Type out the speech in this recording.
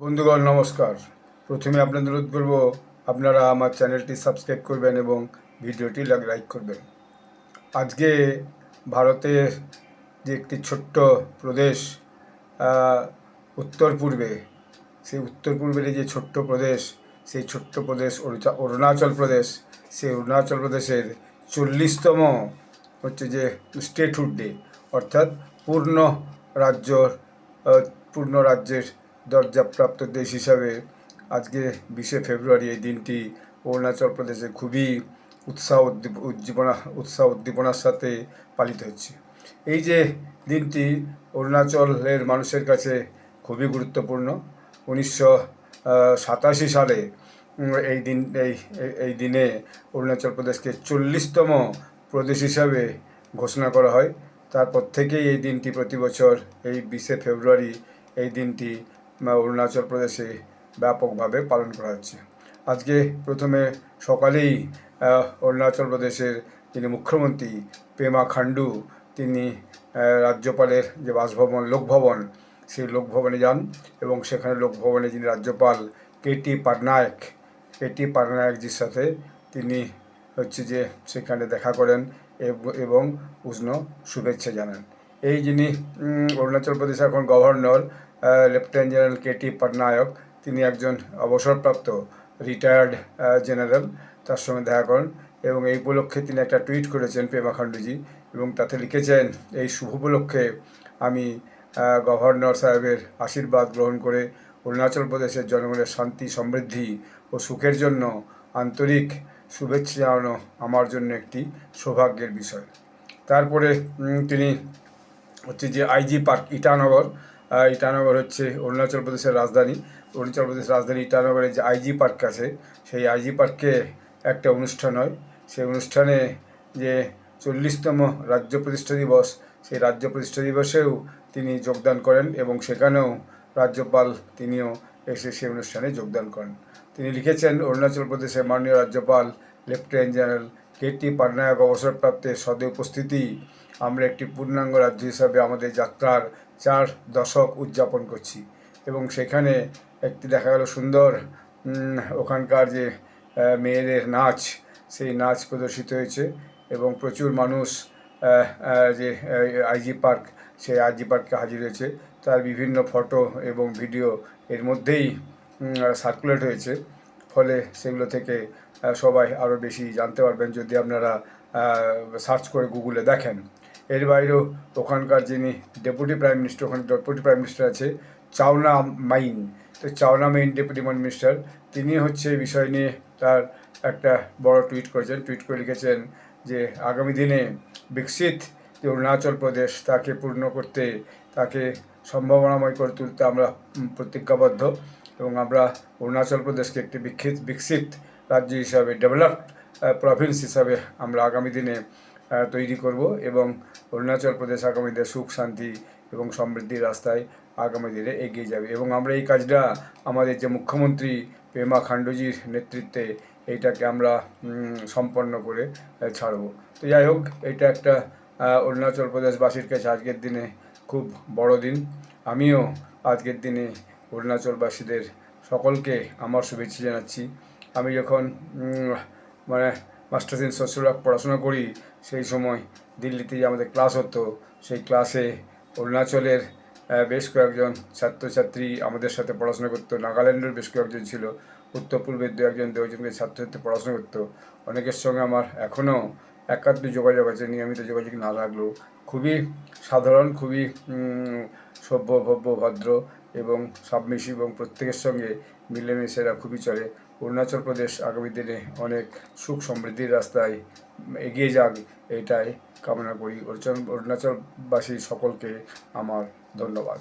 বন্ধুগণ নমস্কার। প্রথমে আপনাদের অনুরোধ করব আপনারা আমার চ্যানেলটি সাবস্ক্রাইব করবেন এবং ভিডিওটি লাইক করবেন। আজকে ভারতের যে একটি ছোট্ট প্রদেশ উত্তর পূর্বে সেই উত্তর পূর্বের যে ছোট্ট প্রদেশ সেই ছোট্ট প্রদেশ অরুণাচল প্রদেশ সেই অরুণাচল প্রদেশের চল্লিশতম হচ্ছে যে স্টেটহুড ডে অর্থাৎ পূর্ণ রাজ্য আহ, পূর্ণ রাজ্যের দরজাপ্রাপ্ত দেশ হিসাবে আজকে বিশে ফেব্রুয়ারি এই দিনটি অরুণাচল প্রদেশে খুবই উৎসাহ উদ্দীপনা উৎসাহ উদ্দীপনার সাথে পালিত হচ্ছে। এই যে দিনটি অরুণাচলের মানুষের কাছে খুবই গুরুত্বপূর্ণ। উনিশশো সাতাশি সালে এই দিন, এই, এই- দিনে অরুণাচল প্রদেশকে চল্লিশতম প্রদেশ হিসাবে ঘোষণা করা হয়। তারপর থেকেই এই দিনটি প্রতি বছর এই বিশে ফেব্রুয়ারি এই দিনটি অরুণাচল প্রদেশে ব্যাপকভাবে পালন করা হচ্ছে। আজকে প্রথমে সকালেই অরুণাচল প্রদেশের যিনি মুখ্যমন্ত্রী পেমা খান্ডু তিনি রাজ্যপালের যে বাসভবন, লোকভবন, সেই লোকভবনে যান এবং সেখানে লোকভবনে যিনি রাজ্যপাল কেটি পাটনায়ক কেটি পাটনায়কজির সাথে তিনি হচ্ছে যে সেখানে দেখা করেন এবং উষ্ণ শুভেচ্ছা জানান। এই যিনি অরুণাচল প্রদেশ এখন governor lieutenant general KT Patnaik তিনি একজন অবসরপ্রাপ্ত রিটায়ার্ড জেনারেল তার সঙ্গে দেখা করেন এবং এই উপলক্ষে তিনি একটা টুইট করেছেন পেমা খান্ডুজি এবং তাতে লিখেছেন, এই শুভ উপলক্ষে আমি গভর্নর সাহেবের আশীর্বাদ গ্রহণ করে অরুণাচল প্রদেশের জনগণের শান্তি, সমৃদ্ধি ও সুখের জন্য আন্তরিক শুভেচ্ছা জানানো আমার জন্য একটি সৌভাগ্যের বিষয়। তারপরে তিনি হচ্ছে যে আইজি পার্ক ইটানগর ইটানগর হচ্ছে অরুণাচল প্রদেশের রাজধানী। অরুণাচল প্রদেশের রাজধানী ইটানগরে যে আইজি পার্ক আছে, সেই আইজি পার্কে একটা অনুষ্ঠান হয়। সেই অনুষ্ঠানে যে চল্লিশতম রাজ্য প্রতিষ্ঠা দিবস, সেই রাজ্য প্রতিষ্ঠা দিবসেও তিনি যোগদান করেন এবং সেখানেও রাজ্যপাল তিনিও এসে সেই অনুষ্ঠানে যোগদান করেন। তিনি লিখেছেন, অরুণাচল প্রদেশের মাননীয় রাজ্যপাল lieutenant general K T Patnaik অবসরপ্রাপ্তের সদে উপস্থিতি। আমরা একটি পূর্ণাঙ্গ রাজ্য হিসাবে আমাদের যাত্রার চার দশক উদযাপন করছি। এবং সেখানে একটি দেখা গেল সুন্দর ওখানকার যে মেয়েদের নাচ, সেই নাচ প্রদর্শিত হয়েছে। এবং প্রচুর মানুষ যে আইজি পার্ক, সেই আইজি পার্কে হাজির হয়েছে। তার বিভিন্ন ফটো এবং ভিডিও এর মধ্যেই সার্কুলেট হয়েছে। ফলে সেগুলো থেকে সবাই আরও বেশি জানতে পারবেন যদি আপনারা সার্চ করে গুগলে দেখেন। এর বাইরেও ওখানকার যিনি ডেপুটি প্রাইম মিনিস্টার, ওখানে ডেপুটি প্রাইম মিনিস্টার আছে চাওনা মাইন। তো Chowna Mein deputy prime minister, তিনি হচ্ছে এই বিষয় নিয়ে তার একটা বড় টুইট করেছেন। টুইট করে লিখেছেন যে, আগামী দিনে বিকশিত যে অরুণাচল প্রদেশ, তাকে পূর্ণ করতে, তাকে সম্ভাবনাময় করে তুলতে আমরা প্রতিজ্ঞাবদ্ধ এবং আমরা অরুণাচল প্রদেশকে একটি বিকশিত বিকশিত রাজ্য হিসাবে, ডেভেলপড প্রভিন্স হিসাবে আমরা আগামী দিনে তৈরি করব এবং অরুণাচল প্রদেশ আগামী দিনে সুখ, শান্তি এবং সমৃদ্ধির রাস্তায় আগামী দিনে এগিয়ে যাবে। এবং আমরা এই কাজটা আমাদের যে মুখ্যমন্ত্রী পেমা খান্ডুজির নেতৃত্বে এইটাকে আমরা সম্পন্ন করে ছাড়বো। তো যাই হোক, এটা একটা অরুণাচল প্রদেশবাসীর কাছে আজকের দিনে খুব বড় দিন। আমিও আজকের দিনে অরুণাচলবাসীদের সকলকে আমার শুভেচ্ছা জানাচ্ছি। আমি যখন মানে মাস্টার্স ইন সোশ্যাল পড়াশোনা করি, সেই সময় দিল্লিতে আমাদের ক্লাস হতো। সেই ক্লাসে অরুণাচলের বেশ কয়েকজন ছাত্রছাত্রী আমাদের সাথে পড়াশোনা করতো। নাগাল্যান্ডের বেশ কয়েকজন ছিল। উত্তর পূর্বের দু একজন, দু একজনকে ছাত্রছাত্রী পড়াশোনা করতো। অনেকের সঙ্গে আমার এখনও একাত্ম যোগাযোগ আছে, নিয়মিত যোগাযোগ না থাকলেও। খুবই সাধারণ, খুবই সভ্য, ভব্য, ভদ্র এবং সাবমিসিভ এবং প্রত্যেকের সঙ্গে মিলেমিশে এরা খুবই চলে। অরুণাচল প্রদেশ আগামী দিনে অনেক সুখ সমৃদ্ধির রাস্তায় এগিয়ে যাক, এটাই কামনা করি। অরুণাচল অরুণাচলবাসী সকলকে আমার ধন্যবাদ।